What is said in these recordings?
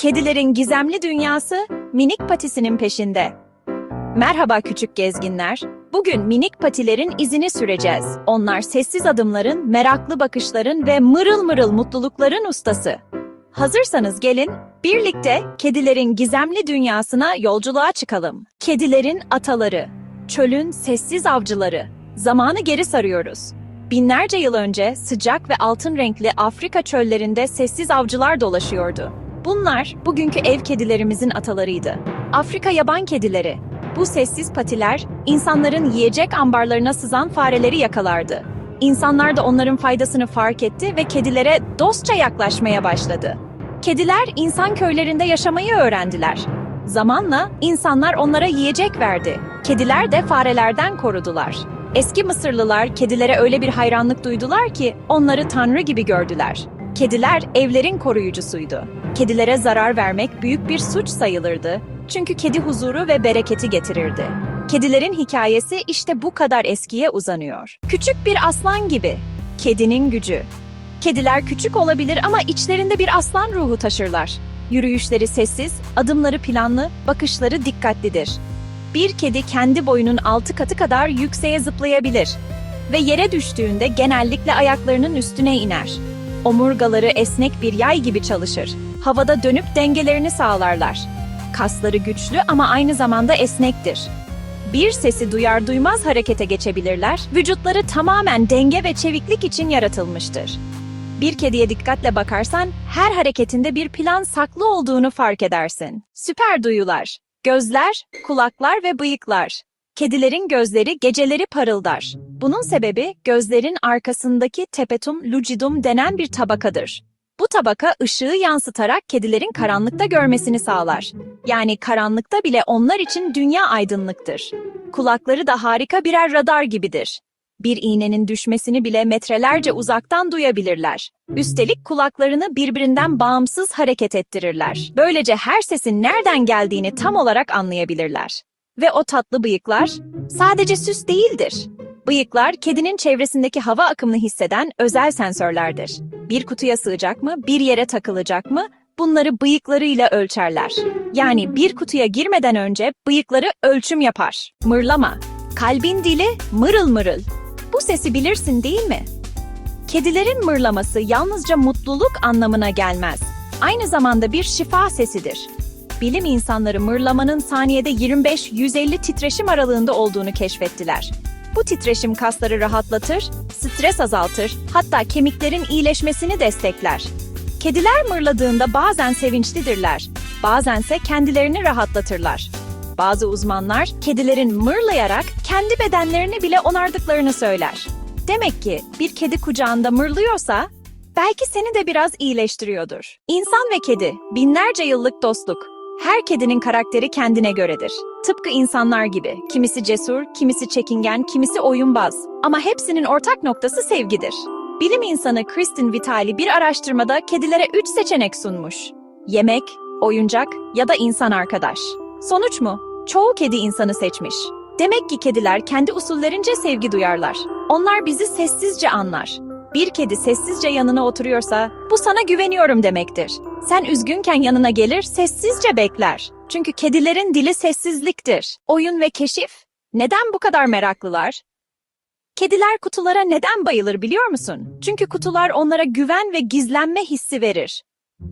Kedilerin gizemli dünyası minik patisinin peşinde. Merhaba küçük gezginler. Bugün minik patilerin izini süreceğiz. Onlar sessiz adımların, meraklı bakışların ve mırıl mırıl mutlulukların ustası. Hazırsanız gelin, birlikte kedilerin gizemli dünyasına yolculuğa çıkalım. Kedilerin ataları, çölün sessiz avcıları. Zamanı geri sarıyoruz. Binlerce yıl önce sıcak ve altın renkli Afrika çöllerinde sessiz avcılar dolaşıyordu. Bunlar bugünkü ev kedilerimizin atalarıydı. Afrika yaban kedileri. Bu sessiz patiler insanların yiyecek ambarlarına sızan fareleri yakalardı. İnsanlar da onların faydasını fark etti ve kedilere dostça yaklaşmaya başladı. Kediler insan köylerinde yaşamayı öğrendiler. Zamanla insanlar onlara yiyecek verdi. Kediler de farelerden korudular. Eski Mısırlılar kedilere öyle bir hayranlık duydular ki onları tanrı gibi gördüler. Kediler evlerin koruyucusuydu. Kedilere zarar vermek büyük bir suç sayılırdı. Çünkü kedi huzuru ve bereketi getirirdi. Kedilerin hikayesi işte bu kadar eskiye uzanıyor. Küçük bir aslan gibi. Kedinin gücü. Kediler küçük olabilir ama içlerinde bir aslan ruhu taşırlar. Yürüyüşleri sessiz, adımları planlı, bakışları dikkatlidir. Bir kedi kendi boyunun altı katı kadar yükseğe zıplayabilir ve yere düştüğünde genellikle ayaklarının üstüne iner. Omurgaları esnek bir yay gibi çalışır. Havada dönüp dengelerini sağlarlar. Kasları güçlü ama aynı zamanda esnektir. Bir sesi duyar duymaz harekete geçebilirler. Vücutları tamamen denge ve çeviklik için yaratılmıştır. Bir kediye dikkatle bakarsan her hareketinde bir plan saklı olduğunu fark edersin. Süper duyular. Gözler, kulaklar ve bıyıklar. Kedilerin gözleri geceleri parıldar. Bunun sebebi gözlerin arkasındaki tepetum lucidum denen bir tabakadır. Bu tabaka ışığı yansıtarak kedilerin karanlıkta görmesini sağlar. Yani karanlıkta bile onlar için dünya aydınlıktır. Kulakları da harika birer radar gibidir. Bir iğnenin düşmesini bile metrelerce uzaktan duyabilirler. Üstelik kulaklarını birbirinden bağımsız hareket ettirirler. Böylece her sesin nereden geldiğini tam olarak anlayabilirler. Ve o tatlı bıyıklar sadece süs değildir. Bıyıklar kedinin çevresindeki hava akımını hisseden özel sensörlerdir. Bir kutuya sığacak mı, bir yere takılacak mı? Bunları bıyıklarıyla ölçerler. Yani bir kutuya girmeden önce bıyıkları ölçüm yapar. Mırlama. Kalbin dili mırıl mırıl. Bu sesi bilirsin değil mi? Kedilerin mırlaması yalnızca mutluluk anlamına gelmez. Aynı zamanda bir şifa sesidir. Bilim insanları mırlamanın saniyede 25-150 titreşim aralığında olduğunu keşfettiler. Bu titreşim kasları rahatlatır, stres azaltır, hatta kemiklerin iyileşmesini destekler. Kediler mırladığında bazen sevinçlidirler, bazense kendilerini rahatlatırlar. Bazı uzmanlar kedilerin mırlayarak kendi bedenlerini bile onardıklarını söyler. Demek ki bir kedi kucağında mırlıyorsa belki seni de biraz iyileştiriyordur. İnsan ve kedi binlerce yıllık dostluk. Her kedinin karakteri kendine göredir. Tıpkı insanlar gibi. Kimisi cesur, kimisi çekingen, kimisi oyunbaz. Ama hepsinin ortak noktası sevgidir. Bilim insanı Kristin Vitali bir araştırmada kedilere üç seçenek sunmuş. Yemek, oyuncak ya da insan arkadaş. Sonuç mu? Çoğu kedi insanı seçmiş. Demek ki kediler kendi usullerince sevgi duyarlar. Onlar bizi sessizce anlar. Bir kedi sessizce yanına oturuyorsa bu sana güveniyorum demektir. Sen üzgünken yanına gelir sessizce bekler. Çünkü kedilerin dili sessizliktir. Oyun ve keşif. Neden bu kadar meraklılar? Kediler kutulara neden bayılır biliyor musun? Çünkü kutular onlara güven ve gizlenme hissi verir.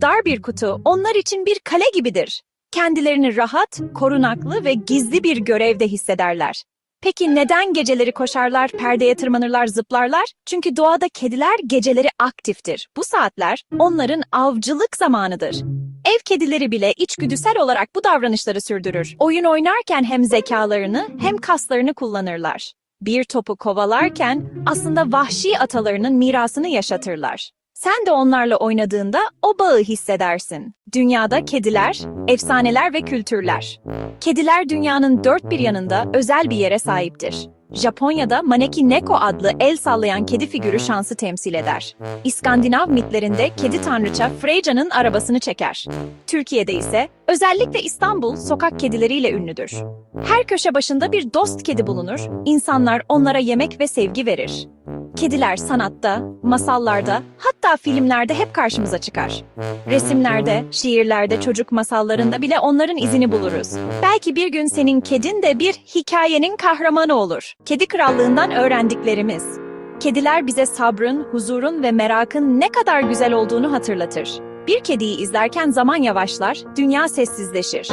Dar bir kutu onlar için bir kale gibidir. Kendilerini rahat, korunaklı ve gizli bir görevde hissederler. Peki neden geceleri koşarlar, perdeye tırmanırlar, zıplarlar? Çünkü doğada kediler geceleri aktiftir. Bu saatler onların avcılık zamanıdır. Ev kedileri bile içgüdüsel olarak bu davranışları sürdürür. Oyun oynarken hem zekalarını hem kaslarını kullanırlar. Bir topu kovalarken aslında vahşi atalarının mirasını yaşatırlar. Sen de onlarla oynadığında o bağı hissedersin. Dünyada kediler, efsaneler ve kültürler. Kediler dünyanın dört bir yanında özel bir yere sahiptir. Japonya'da Maneki Neko adlı el sallayan kedi figürü şansı temsil eder. İskandinav mitlerinde kedi tanrıça Freyja'nın arabasını çeker. Türkiye'de ise özellikle İstanbul sokak kedileriyle ünlüdür. Her köşe başında bir dost kedi bulunur, insanlar onlara yemek ve sevgi verir. Kediler sanatta, masallarda, hatta filmlerde hep karşımıza çıkar. Resimlerde, şiirlerde, çocuk masallarında bile onların izini buluruz. Belki bir gün senin kedin de bir hikayenin kahramanı olur. Kedi krallığından öğrendiklerimiz. Kediler bize sabrın, huzurun ve merakın ne kadar güzel olduğunu hatırlatır. Bir kediyi izlerken zaman yavaşlar, dünya sessizleşir.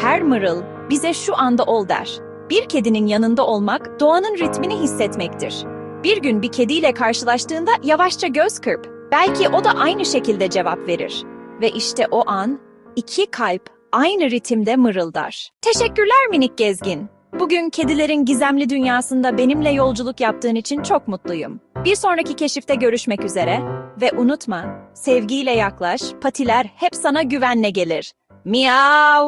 Her mırıl bize şu anda ol der. Bir kedinin yanında olmak, doğanın ritmini hissetmektir. Bir gün bir kediyle karşılaştığında yavaşça göz kırp. Belki o da aynı şekilde cevap verir. Ve işte o an iki kalp aynı ritimde mırıldar. Teşekkürler minik gezgin. Bugün kedilerin gizemli dünyasında benimle yolculuk yaptığın için çok mutluyum. Bir sonraki keşifte görüşmek üzere ve unutma, sevgiyle yaklaş, patiler hep sana güvenle gelir. Miau!